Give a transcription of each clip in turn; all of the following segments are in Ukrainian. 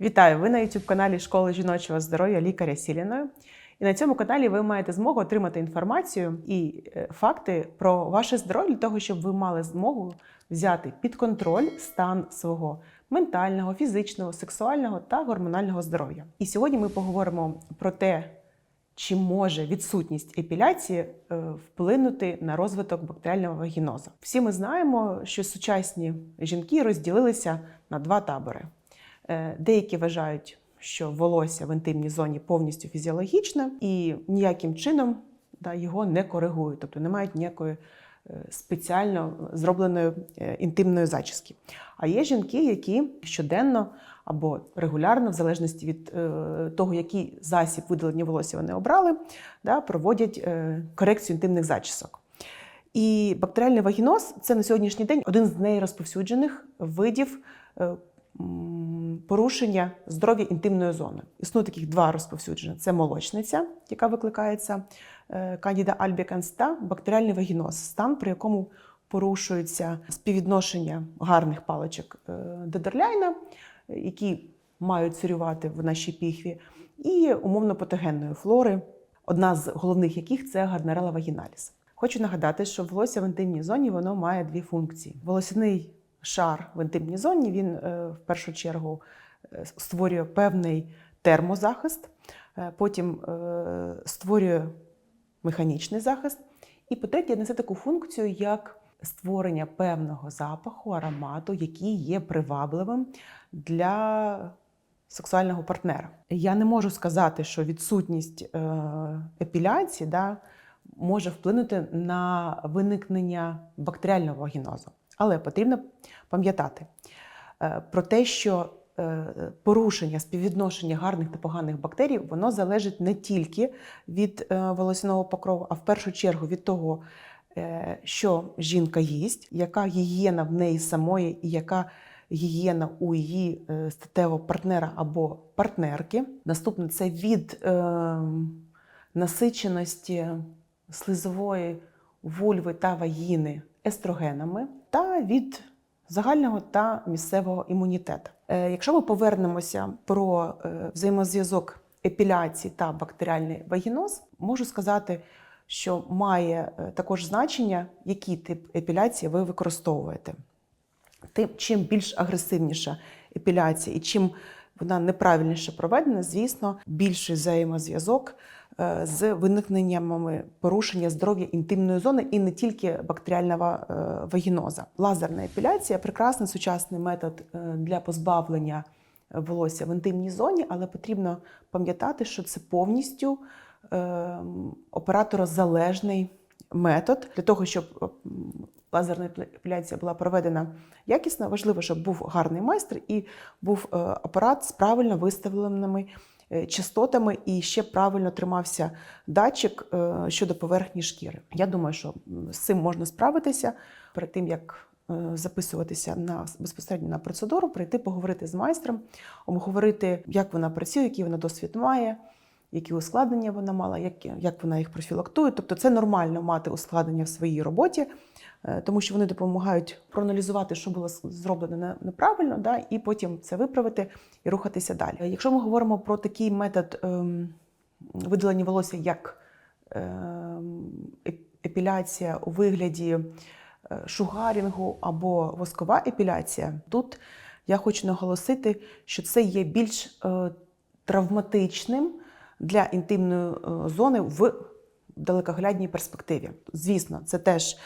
Вітаю! Ви на youtube каналі Школи жіночого здоров'я лікаря Сіліної. І на цьому каналі ви маєте змогу отримати інформацію і е, факти про ваше здоров'я для того, щоб ви мали змогу взяти під контроль стан свого ментального, фізичного, сексуального та гормонального здоров'я. І сьогодні ми поговоримо про те, чи може відсутність епіляції е, вплинути на розвиток бактеріального вагінозу. Всі ми знаємо, що сучасні жінки розділилися на два табори. Е, Деякі вважають, що волосся в інтимній зоні повністю фізіологічне і ніяким чином да, його не коригують, тобто не мають ніякої е, спеціально зробленої е, інтимної зачіски. А є жінки, які щоденно або регулярно, в залежності від того, який засіб видалення волосся вони обрали, да, проводять корекцію інтимних зачісок. І бактеріальний вагіноз це на сьогоднішній день один з найрозповсюджених видів порушення здоров'я інтимної зони. Існує таких два розповсюдження: це молочниця, яка викликається е, Candida albicans, та бактеріальний вагіноз, стан, при якому порушується співвідношення гарних паличок е, Дедерляйна, е, які мають царювати в нашій піхві, і умовно патогенної флори, одна з головних яких це гарнерела вагіналіс. Хочу нагадати, що волосся в інтимній зоні воно має дві функції: волосяний шар в інтимній зоні він е, в першу чергу е, створює певний термозахист, е, потім створює механічний захист, і по-третє, несе таку функцію, як створення певного запаху, аромату, який є привабливим для сексуального партнера. Я не можу сказати, що відсутність епіляції да, може вплинути на виникнення бактеріального вагінозу. Але потрібно пам'ятати е, про те, що е, порушення співвідношення гарних та поганих бактерій воно залежить не тільки від е, волосяного покрову, а в першу чергу від того, що жінка їсть, яка гігієна в неї самої, і яка гігієна у її статевого партнера або партнерки. Наступне це від е, насиченості слизової вульви та вагіни естрогенами та від загального та місцевого імунітету. Е, Якщо ми повернемося про е, взаємозв'язок епіляції та бактеріальний вагіноз, можу сказати, що має е, також значення, який тип епіляції ви використовуєте. Тим, чим більш агресивніша епіляція і чим вона неправильніше проведена, звісно, більший взаємозв'язок е, з виникненнями порушення здоров'я інтимної зони і не тільки бактеріального е, вагіноза. Лазерна епіляція прекрасний сучасний метод е, для позбавлення волосся в інтимній зоні, але потрібно пам'ятати, що це повністю е, операторозалежний метод для того, щоб лазерна епіляція була проведена якісно. Важливо, щоб був гарний майстер і був е, апарат з правильно виставленими е, частотами і ще правильно тримався датчик е, щодо поверхні шкіри. Я думаю, що з цим можна справитися перед тим, як записуватися на безпосередньо на процедуру, прийти поговорити з майстром, обговорити, як вона працює, який вона досвід має які ускладнення вона мала, як, як вона їх профілактує. Тобто це нормально мати ускладнення в своїй роботі, е, тому що вони допомагають проаналізувати, що було зроблено неправильно, да, і потім це виправити і рухатися далі. Якщо ми говоримо про такий метод ем, видалення волосся, як ем, епіляція у вигляді е, шугарінгу або воскова епіляція, тут я хочу наголосити, що це є більш е, травматичним для інтимної е, зони в далекоглядній перспективі. Звісно, це теж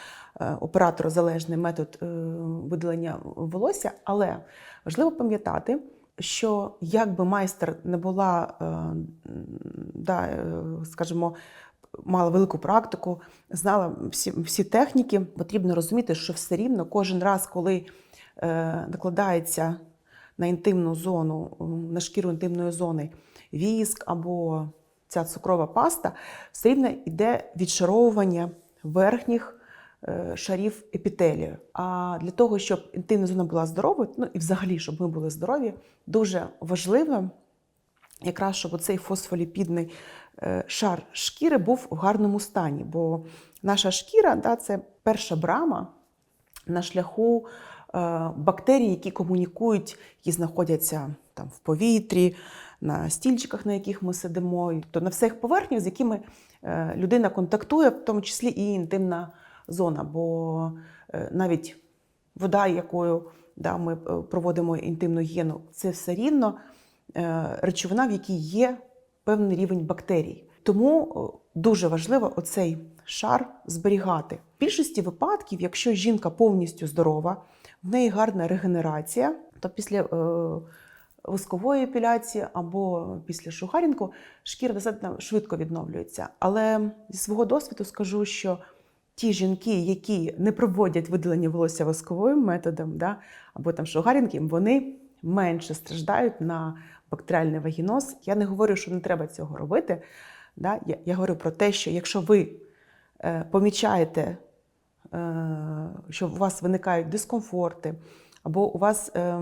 е, операторозалежний метод е, видалення волосся, але важливо пам'ятати, що як би майстер не була, да, скажімо, мала велику практику, знала всі, всі техніки, потрібно розуміти, що все рівно кожен раз, коли накладається на інтимну зону, на шкіру інтимної зони віск або ця цукрова паста, все рівно йде відшаровування верхніх е, шарів епітелію. А для того, щоб інтимна зона була здоровою, ну і взагалі, щоб ми були здорові, дуже важливо якраз щоб цей фосфоліпідний е, шар шкіри був в гарному стані. Бо наша шкіра да, це перша брама на шляху е, бактерій, які комунікують, які знаходяться там в повітрі, на стільчиках, на яких ми сидимо, тобто на всіх поверхнях, з якими е, людина контактує, в тому числі і інтимна зона. Бо е, навіть вода, якою да, ми проводимо інтимну гігієну, це все рівно речовина, в якій є певний рівень бактерій. Тому дуже важливо оцей шар зберігати. В більшості випадків, якщо жінка повністю здорова, в неї гарна регенерація, то після е, воскової епіляції або після шугарінку шкіра достатньо швидко відновлюється. Але зі свого досвіду скажу, що ті жінки, які не проводять видалення волосся восковим методом, да, або там шугарінком, вони менше страждають на бактеріальний вагіноз. Я не говорю, що не треба цього робити. Да? Я, я говорю про те, що якщо ви е, помічаєте, що у вас виникають дискомфорти, або у вас е,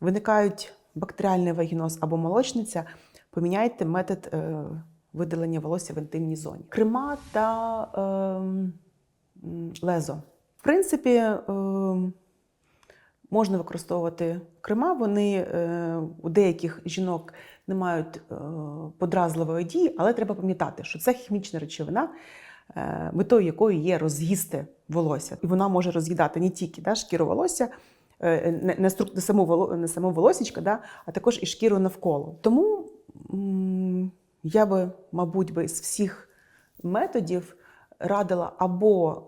виникають бактеріальний вагіноз або молочниця, поміняйте метод е, видалення волосся в інтимній зоні. Крема та е, лезо. В принципі, е, можна використовувати крема. Вони е, у деяких жінок не мають е, подразливої дії, але треба пам'ятати, що це хімічна речовина, е, метою якої є роз'їсти волосся. І вона може роз'їдати не тільки да, шкіру волосся, е, не, не, саму, не саму волосічка, да, а також і шкіру навколо. Тому я би, мабуть, би з всіх методів радила або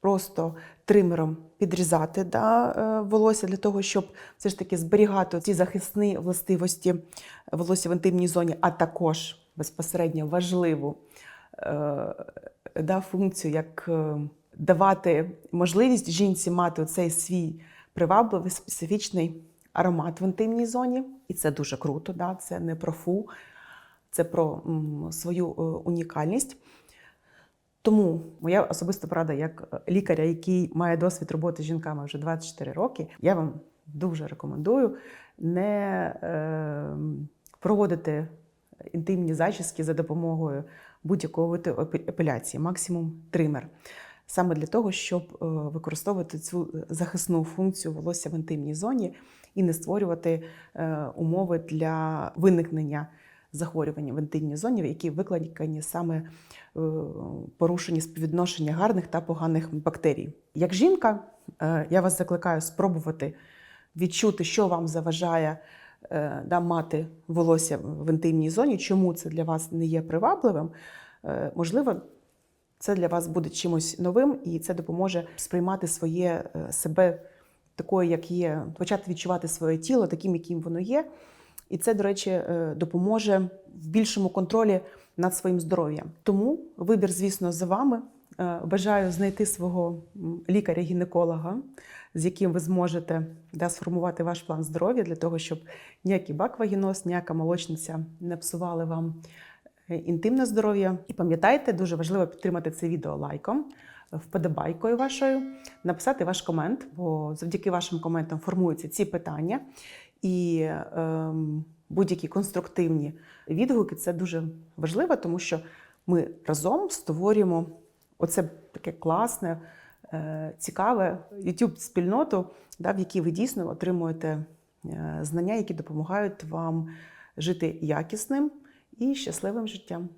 просто тримером підрізати да, е, волосся для того, щоб все ж таки зберігати ці захисні властивості волосся в інтимній зоні, а також безпосередньо важливу е, да, функцію, як е, давати можливість жінці мати цей свій привабливий специфічний аромат в інтимній зоні. І це дуже круто. Да? Це не про фу, це про свою е, унікальність. Тому моя особиста порада як лікаря, який має досвід роботи з жінками вже 24 роки, я вам дуже рекомендую не е, проводити інтимні зачіски за допомогою будь-якого виду епіляції, максимум тример. Саме для того, щоб е, використовувати цю захисну функцію волосся в інтимній зоні і не створювати е, умови для виникнення захворювання в інтимній зоні, які викликані саме е, порушення співвідношення гарних та поганих бактерій. Як жінка, я вас закликаю спробувати відчути, що вам заважає да, мати волосся в інтимній зоні, чому це для вас не є привабливим. Е, Можливо, це для вас буде чимось новим, і це допоможе сприймати своє е, себе такою, як є, почати відчувати своє тіло таким, яким воно є. І це, до речі, е, допоможе в більшому контролі над своїм здоров'ям. Тому вибір, звісно, за вами. Е, Бажаю знайти свого лікаря-гінеколога, з яким ви зможете да, сформувати ваш план здоров'я для того, щоб ніякий баквагіноз, ніяка молочниця не псували вам е, інтимне здоров'я. І пам'ятайте, дуже важливо підтримати це відео лайком, вподобайкою вашою, написати ваш комент, бо завдяки вашим коментам формуються ці питання. І ем, будь-які конструктивні відгуки це дуже важливо, тому що ми разом створюємо оце таке класне, е, цікаве youtube спільноту да, в якій ви дійсно отримуєте е, знання, які допомагають вам жити якісним і щасливим життям.